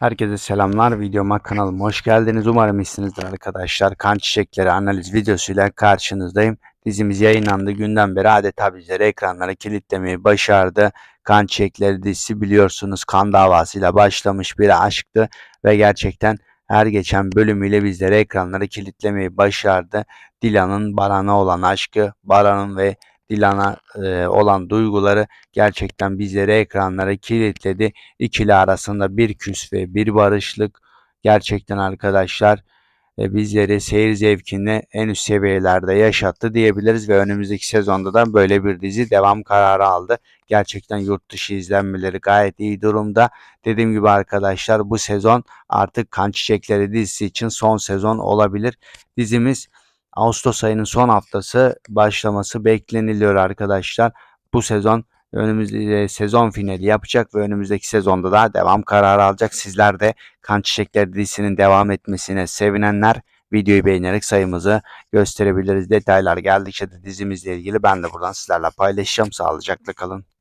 Herkese selamlar. Videoma kanalıma hoş geldiniz. Umarım iyisinizdir arkadaşlar. Kan çiçekleri analiz videosuyla karşınızdayım. Dizimiz yayınlandığı günden beri adeta bizleri ekranlara kilitlemeyi başardı. Kan çiçekleri dizisi biliyorsunuz kan davasıyla başlamış bir aşktı ve gerçekten her geçen bölümüyle bizleri ekranlara kilitlemeyi başardı. Dilan'ın Baran'a olan aşkı, Baran'ın ve Dilan'a e, olan duyguları gerçekten bizleri ekranlara kilitledi ikili arasında bir küs ve bir barışlık gerçekten arkadaşlar e, bizleri seyir zevkini en üst seviyelerde yaşattı diyebiliriz ve önümüzdeki sezonda da böyle bir dizi devam kararı aldı. Gerçekten yurt dışı izlenmeleri gayet iyi durumda. Dediğim gibi arkadaşlar bu sezon artık Kan Çiçekleri dizisi için son sezon olabilir. Dizimiz Ağustos ayının son haftası başlaması bekleniliyor arkadaşlar. Bu sezon önümüzde sezon finali yapacak ve önümüzdeki sezonda da devam kararı alacak. Sizler de Kan Çiçekleri dizisinin devam etmesine sevinenler videoyu beğenerek sayımızı gösterebiliriz. Detaylar geldikçe de dizimizle ilgili ben de buradan sizlerle paylaşacağım. Sağlıcakla kalın.